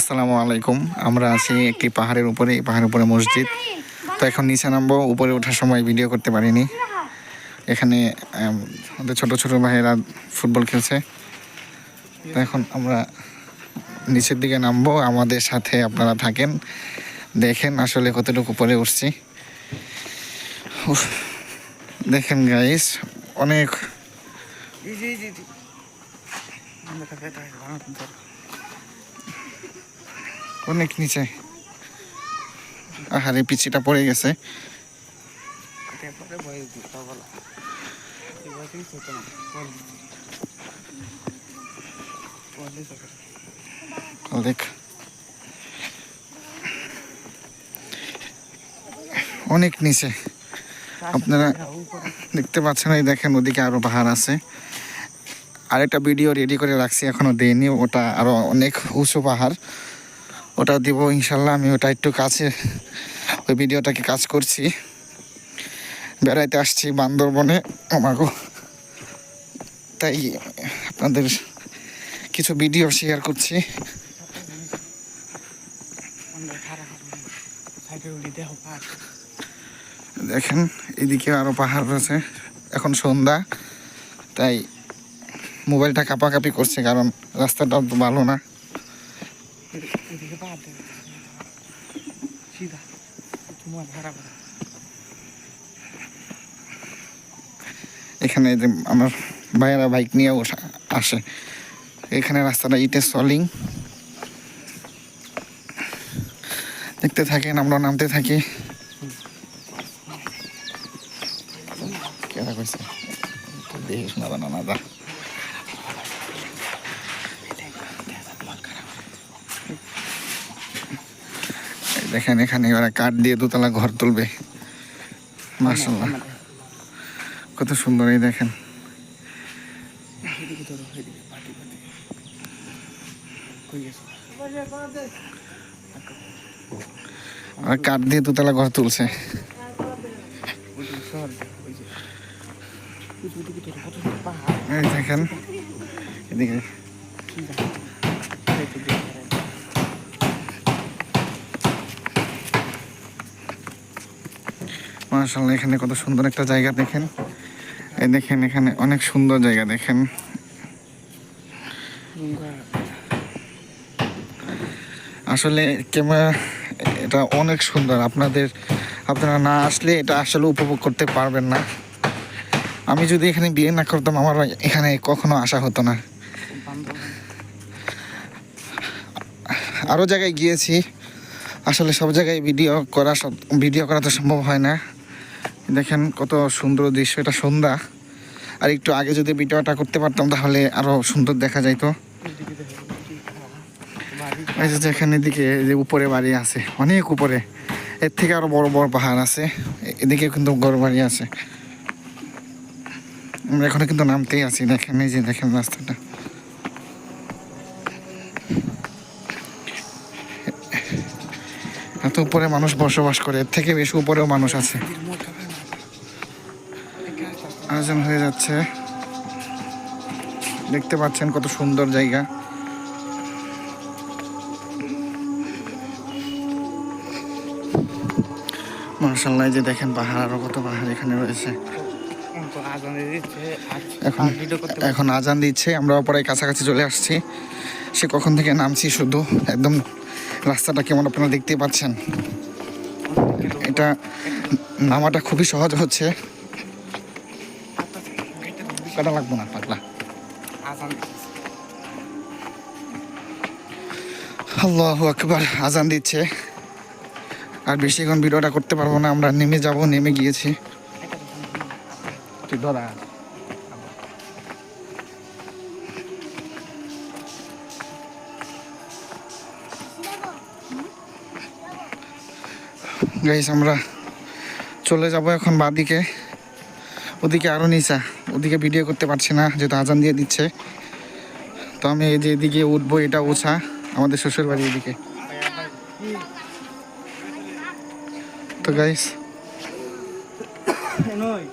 আসসালামু আলাইকুম। আমরা আছি একটি পাহাড়ের উপরে এই পাহাড়ের উপরে মসজিদ। তো এখন নিচে নামবো উপরে ওঠার সময় ভিডিও করতে পারিনি। এখানে আম, আমাদের ছোট ছোট ভাইয়েরা ফুটবল খেলছে। তো এখন আমরা নিচের দিকে নামবো আমাদের সাথে আপনারা থাকেন। দেখেন আসলে কতটুকু উপরে উঠছি। দেখেন গাইস অনেক অনেক নিচে। আহারে পিচিটা পড়ে গেছে। অনেক নিচে। আপনারা দেখতে পাচ্ছেন এই দেখেন, ওদিকে আরও পাহাড় আছে। আরেকটা ভিডিও রেডি করে রাখছি, এখনও দেইনি, ওটা আরও অনেক উঁচু পাহাড়। ওটা দিব, ইনশাল্লাহ। আমি ওটা একটু কাছে, ওই ভিডিওটাকে কাজ করছি। বেড়াইতে আসছি বান্দরবনে আমাগো তাই আপনাদের কিছু ভিডিও শেয়ার করছি। দেখেন, এদিকে আরও পাহাড় রয়েছে। এখন সন্ধ্যা, তাই মোবাইলটা কাঁপাকাপি করছে, কারণ রাস্তাটা তো ভালো না। এখানে যে আমার ভাইয়েরা বাইক নিয়ে আসে। এখানে রাস্তাটা ইটের সলিং। দেখতে থাকেন, আমরা নামতে থাকি। কেনা কইছে? দেখে শোনা না না দা দেখেন এখানে ওরা কাঠ দিয়ে দোতলা ঘর তুলবে মাসাল্লাহ কত সুন্দর এই দেখেন আর কাঠ দিয়ে দোতলা ঘর তুলছে দেখেন এদিকে মাশাল্লাহ এখানে কত সুন্দর একটা জায়গা দেখেন। এই দেখেন, এখানে অনেক সুন্দর জায়গা দেখেন। আসলে ক্যামেরা এটা অনেক সুন্দর। আপনাদের, আপনারা না আসলে এটা আসলে উপভোগ করতে পারবেন না। আমি যদি এখানে বিয়ে না করতাম, আমার এখানে কখনো আসা হতো না। আরও জায়গায় গিয়েছি। আসলে সব জায়গায় ভিডিও করা ভিডিও করা তো সম্ভব হয় না। দেখেন কত সুন্দর দৃশ্য, এটা সন্ধ্যা। আর একটু আগে যদি ভিডিওটা করতে পারতাম, তাহলে আরও সুন্দর দেখা যাইতো। যে এখানে দিকে যে উপরে বাড়ি আছে, অনেক উপরে। এর থেকে আরও বড় বড় পাহাড় আছে এদিকে কিন্তু ঘর বাড়ি আছে। আমরা এখানে কিন্তু নামতেই আছি, দেখেন, এই যে দেখেন রাস্তাটা। এত উপরে মানুষ বসবাস করে, এর থেকে বেশি উপরেও মানুষ আছে। আয়োজন হয়ে যাচ্ছে। দেখতে পাচ্ছেন কত সুন্দর জায়গা। মার্শাল্লাহ যে দেখেন পাহাড়, আরও কত পাহাড় এখানে রয়েছে। এখন আজান দিচ্ছে আমরা প্রায় কাছাকাছি চলে আসছি। সে কখন থেকে নামছি শুধু, একদম রাস্তাটা কেমন আপনারা দেখতেই পাচ্ছেন। এটা নামাটা খুবই সহজ হচ্ছে। কাটা লাগবো না পাগলা। আল্লাহ আকবার আজান দিচ্ছে। আর বেশিক্ষণ ভিডিওটা করতে পারব না আমরা নেমে যাব নেমে গিয়েছি। ধরা। গাইস আমরা চলে যাব এখন বাদিকে। ওদিকে আরও নিচা। ওদিকে ভিডিও করতে পারছি না, যেহেতু আজান দিয়ে দিচ্ছে। তো আমি এই যে এদিকে উঠবো, এটা ওছা, আমাদের শ্বশুর বাড়ি এদিকে। তো গাইস নয়।